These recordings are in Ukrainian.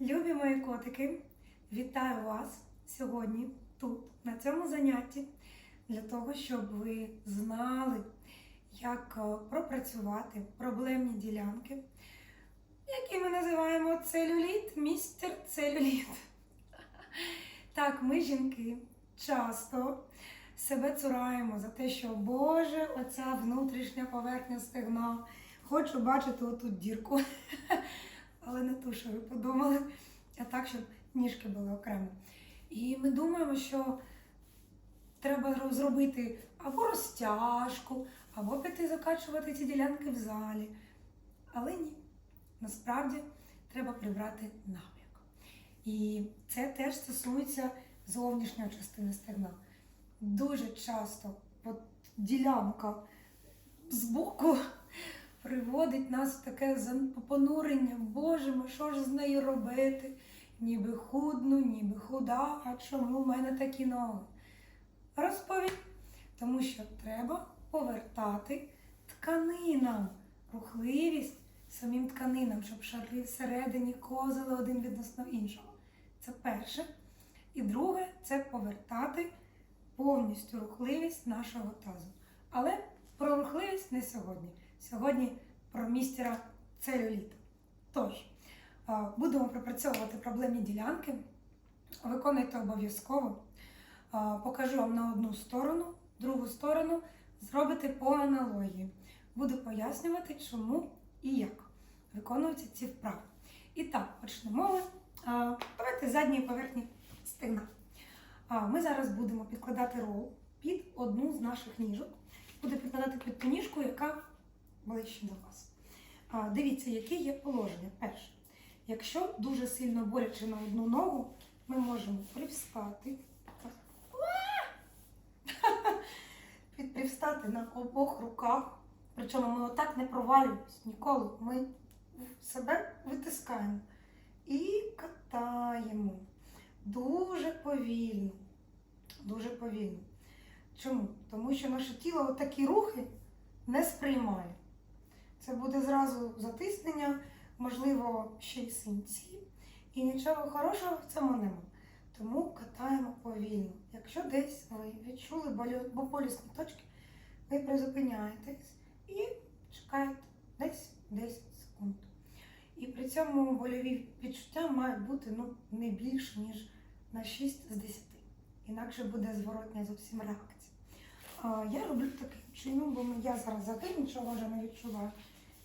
Любі мої котики, вітаю вас сьогодні тут, на цьому занятті, для того, щоб ви знали, як е, пропрацювати проблемні ділянки, які ми називаємо целюліт, містер целюліт. Так, ми, жінки, часто себе цураємо за те, що Боже, оця внутрішня поверхня стегна. Хочу бачити отут дірку. Але не ту, що ви подумали, а так, щоб ніжки були окремо. І ми думаємо, що треба зробити або розтяжку, або піти закачувати ці ділянки в залі. Але ні. Насправді треба прибрати набряк. І це теж стосується зовнішньої частини стегна. Дуже часто от ділянка збоку приводить нас в таке понурення. Боже, ми що ж з нею робити? Ніби худну, ніби худа, а чому в мене такі ноги? Розповідь. Тому що треба повертати тканинам, рухливість самим тканинам, щоб шари всередині козили один відносно іншого. Це перше. І друге це повертати повністю рухливість нашого тазу. Але про рухливість не сьогодні. Сьогодні про містера целюліта. Тож, будемо пропрацьовувати проблемні ділянки. Виконуйте обов'язково. Покажу вам на одну сторону, другу сторону зробите по аналогії. Буду пояснювати, чому і як виконуються ці вправи. І так, почнемо. ми. Давайте з задньої поверхні стегна. Ми зараз будемо підкладати рол під одну з наших ніжок. Буду підкладати під ту ніжку, яка ближче до вас. Дивіться, яке є положення. Перше, якщо дуже сильно боляче на одну ногу, ми можемо привстати. Привстати на обох руках. Причому ми отак не провалюємось ніколи. Ми себе витискаємо і катаємо. Дуже повільно. Дуже повільно. Чому? Тому що наше тіло такі рухи не сприймає. Це буде зразу затиснення, можливо, ще й синці. І нічого хорошого в цьому нема. Тому катаємо повільно. Якщо десь ви відчули болісні точки, ви призупиняєтесь і чекаєте десь 10 секунд. І при цьому больові відчуття мають бути ну, не більше, ніж на 6 з 10. Інакше буде зворотня зовсім реакція. Я роблю чином, бо я зараз взагалі нічого вже не відчуваю.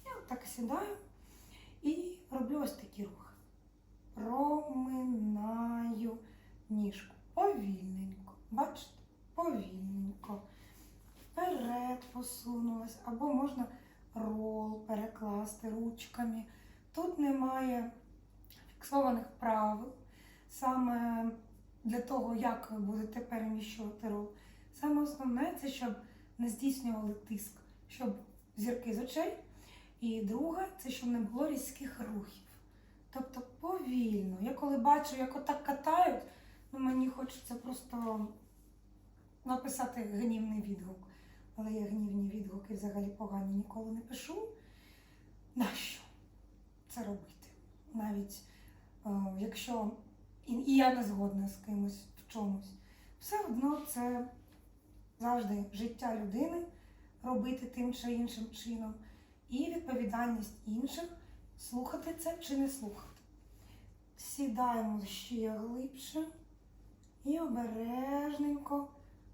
Я так сідаю і роблю ось такі рухи. Проминаю ніжку. Повільненько. Бачите? Повільненько. Вперед посунулась. Або можна рол перекласти ручками. Тут немає фіксованих правил. Саме для того, як ви будете переміщувати рол. Саме основне це щоб не здійснювали тиск, щоб зірки з очей. І друге, це щоб не було різких рухів. Тобто повільно. Я коли бачу, як отак катають, ну мені хочеться просто написати гнівний відгук. Але я гнівні відгуки взагалі погані ніколи не пишу. Нащо це робити? Навіть е, якщо і, і я не згодна з кимось в чомусь, все одно це завжди життя людини робити тим чи іншим чином, і відповідальність інших слухати це чи не слухати. Сідаємо ще глибше і обережненько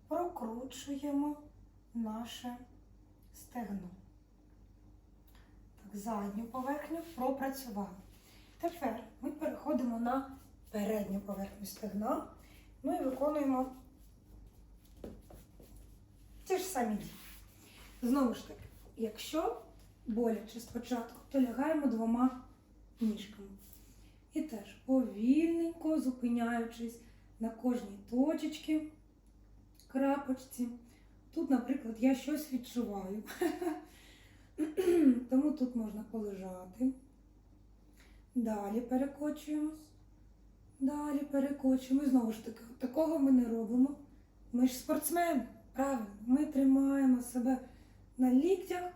прокручуємо наше стегно. Так, задню поверхню пропрацювали. Тепер ми переходимо на передню поверхню стегна. Ну і виконуємо ті ж самі дії. Знову ж таки, якщо боляче спочатку, то лягаємо двома ніжками. І теж повільненько зупиняючись на кожній точечці, крапочці. Тут, наприклад, я щось відчуваю. Тому тут можна полежати. Далі перекочуємось. Далі перекочуємо. І знову ж таки, такого ми не робимо. Ми ж спортсмени, правильно. Ми тримаємо себе на ліктях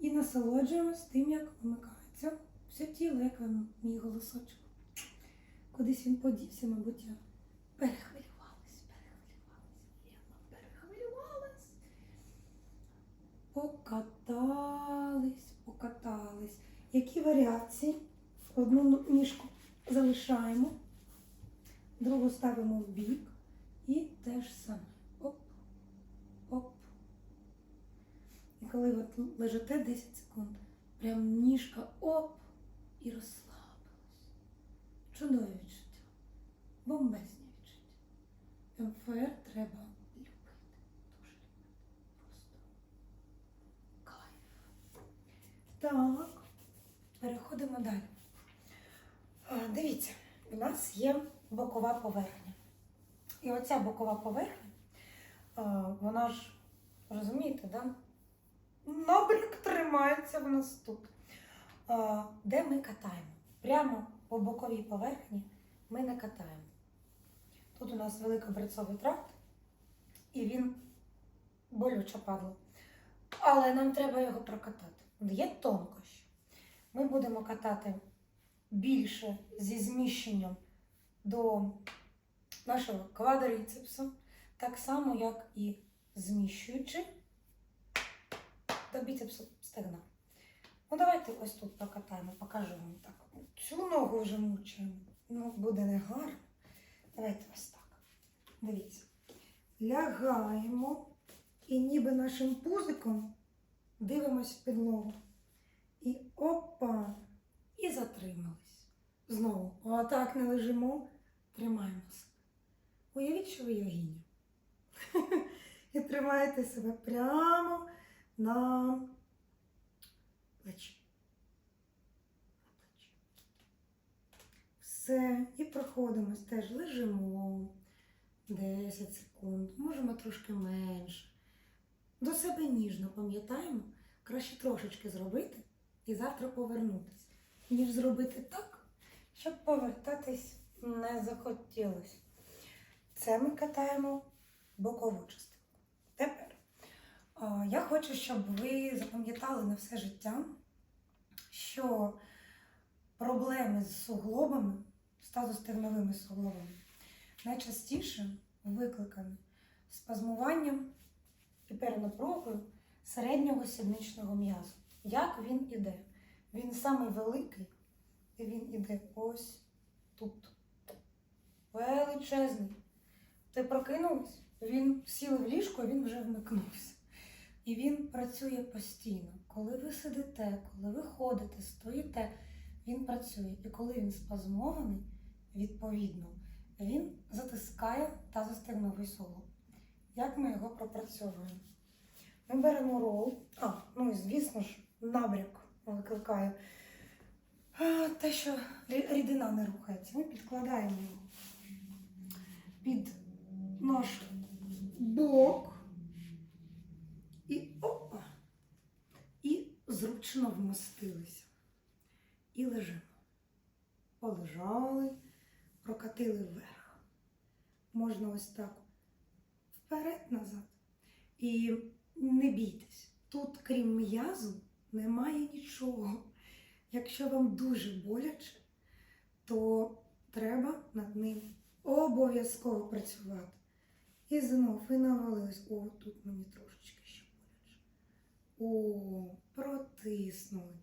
і насолоджуємось тим, як вмикається все тіло, як вам мій голосочок. Кудись він подівся, мабуть, я перехвилювалась, перехвилювалась, Лена, перехвилювалась. Покатались, покатались. Які варіації? Одну ніжку залишаємо, другу ставимо в бік і те ж саме. Оп, оп. Коли ви лежите 10 секунд, прям ніжка оп і розслабилась. Чудові відчуття. Бомбезні відчуття. МФР треба любити. Дуже любити. Просто кайф. Так, переходимо далі. Дивіться, у нас є бокова поверхня. І оця бокова поверхня, вона ж, розумієте, да? Набряк тримається в нас тут. Де ми катаємо? Прямо по боковій поверхні ми не катаємо. Тут у нас великобрецовий тракт, і він болюче падло. Але нам треба його прокатати. Є тонкощі. Ми будемо катати більше зі зміщенням до нашого квадрицепсу, так само, як і зміщуючи до біцепсу стегна. Ну, давайте ось тут покатаємо, покажу вам так. Цю ногу вже мучаємо. Ну, буде не гарно. Давайте ось так. Дивіться. Лягаємо і ніби нашим пузиком дивимось в підлогу. І опа! І затримались. Знову. Отак не лежимо, тримаємося. Уявіть, що ви йогиня. І тримаєте себе прямо на плечі. Все. І проходимо теж лежимо 10 секунд, можемо трошки менше. До себе ніжно пам'ятаємо, краще трошечки зробити і завтра повернутися, ніж зробити так, щоб повертатись не захотілося. Це ми катаємо бокову частину. Тепер я хочу, щоб ви запам'ятали на все життя, що проблеми з суглобами, з тазостегновими суглобами, найчастіше викликані спазмуванням і перенапругою середнього сідничного м'язу. Як він іде? Він самий великий, і він іде ось тут. Величезний. Ти прокинулась, він сіли в ліжко, він вже вмикнувся. І він працює постійно. Коли ви сидите, коли ви ходите, стоїте, він працює. І коли він спазмований, відповідно, він затискає та тазостегновий суглоб. Як ми його пропрацьовуємо? Ми беремо рол, а, ну і звісно ж, набряк викликає те, що рідина не рухається. Ми підкладаємо його під наш бок і опа, і зручно вмостилися. І лежимо. Полежали, прокатили вверх. Можна ось так вперед-назад. І не бійтесь, тут, крім м'язу, немає нічого. Якщо вам дуже боляче, то треба над ним обов'язково працювати. І знов і навалились. О, тут мені трошечки. О, протиснули.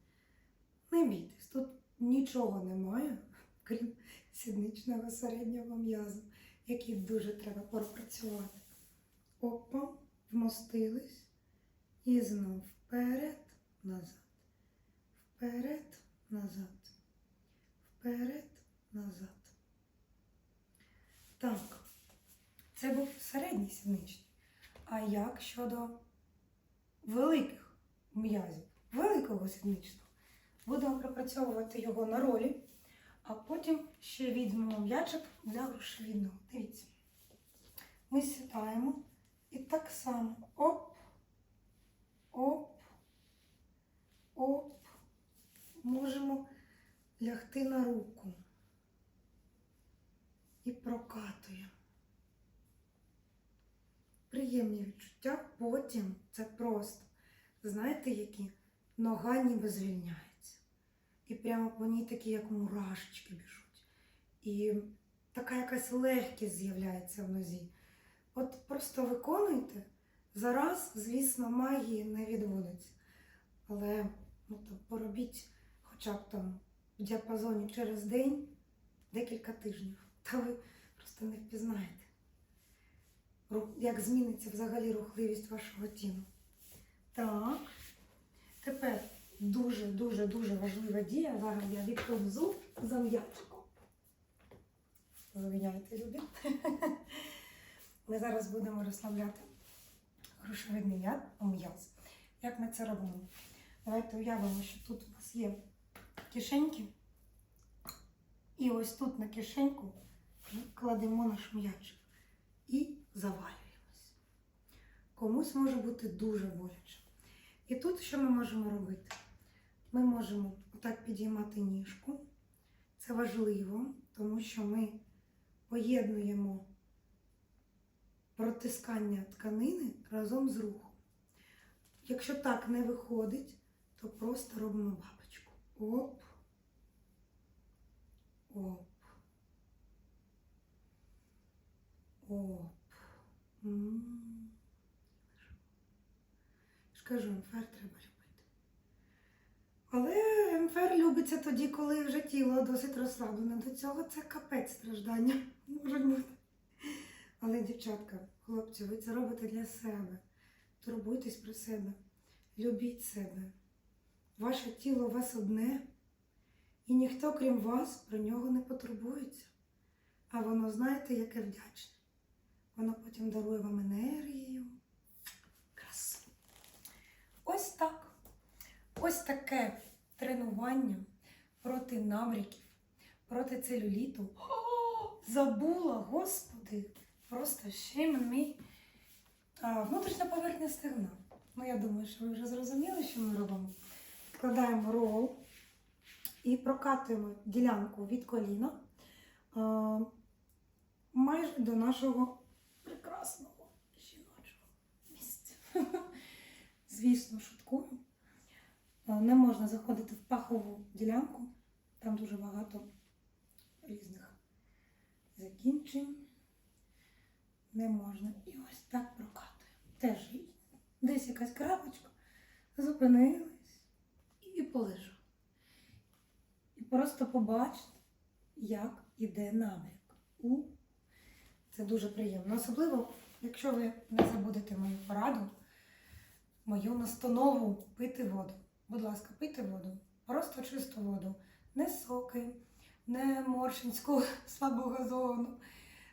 Не бійтесь, тут нічого немає, крім сідничного середнього м'язу, який дуже треба пропрацювати. Опа, вмостились. І знов вперед, назад. Вперед, назад. Вперед, назад. Так, це був середній сідничний. А як щодо великих м'язів, великого сідничного? Будемо пропрацьовувати його на ролі, а потім ще візьмемо м'ячик для грушевідного. Дивіться. Ми сідаємо і так само оп, оп, оп. Можемо лягти на руку і прокатуємо. Приємні відчуття, потім це просто. Знаєте, які? Нога ніби звільняється. І прямо по ній такі, як мурашечки біжуть. і така якась легкість з'являється в нозі. От просто виконуйте. Зараз, звісно, магії не відводиться. Але ну, то поробіть хоча б там в діапазоні через день декілька тижнів. Та ви просто не впізнаєте, як зміниться взагалі рухливість вашого тіла. Так. Тепер дуже-дуже дуже важлива дія. Зараз я відповзу за м'ячиком. Завиняйте, любі. Ми зараз будемо розслабляти грушевидний м'я- м'яз. Як ми це робимо? Давайте уявимо, що тут у нас є кишеньки. І ось тут на кишеньку кладемо наш м'ячик і завалюємось. Комусь може бути дуже боляче. І тут що ми можемо робити? Ми можемо отак підіймати ніжку. Це важливо, тому що ми поєднуємо протискання тканини разом з рухом. Якщо так не виходить, то просто робимо бабочку. Оп. Оп. Оп. Ж кажу, МФР треба любити. Але МФР любиться тоді, коли вже тіло досить розслаблене. До цього це капець страждання. Можуть бути. Але, дівчатка, хлопці, ви це робите для себе. Турбуйтесь про себе. Любіть себе. Ваше тіло у вас одне, і ніхто, крім вас, про нього не потурбується. А воно, знаєте, яке вдячне. Воно потім дарує вам енергію. Красу. Ось так. Ось таке тренування проти набряків, проти целюліту. О, забула, господи, просто me. А, внутрішня поверхня стегна. Ну, я думаю, що ви вже зрозуміли, що ми робимо. Вкладаємо рол і прокатуємо ділянку від коліна майже до нашого Звісно, шуткую. Не можна заходити в пахову ділянку, там дуже багато різних закінчень. Не можна. І ось так прокатуємо. Теж десь якась крапочка, зупинились і полежу. І просто побачите, як іде. У. Це дуже приємно. Особливо, якщо ви не забудете мою пораду, мою настанову пити воду. Будь ласка, пийте воду. Просто чисту воду. Не соки, не моршинську слабогазовану.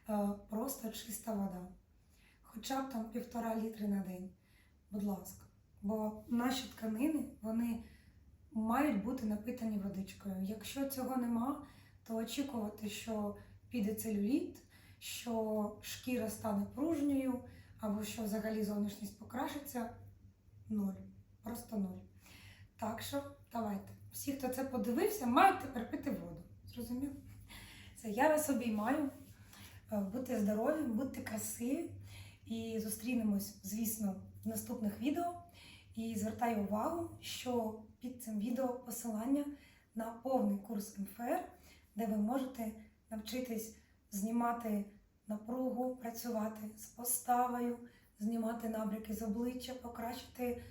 Е, Просто чиста вода. Хоча б там півтора літри на день. Будь ласка. Бо наші тканини, вони мають бути напитані водичкою. Якщо цього нема, то очікувати, що піде целюліт, що шкіра стане пружньою, або що взагалі зовнішність покращиться нуль. Просто нуль. Так що давайте. Всі, хто це подивився, мають тепер пити воду. Зрозуміло? Це я вас обіймаю. Е, Будьте здорові, будьте красиві. І зустрінемось, звісно, в наступних відео. І звертаю увагу, що під цим відео посилання на повний курс МФР, де ви можете навчитись знімати напругу, працювати з поставою, знімати набряки з обличчя, покращити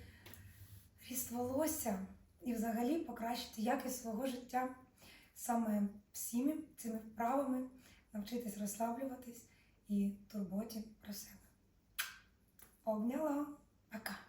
ріст волосся і взагалі покращити якість свого життя саме всіми цими вправами, навчитись розслаблюватись і турботі про себе. Обняла. Пока.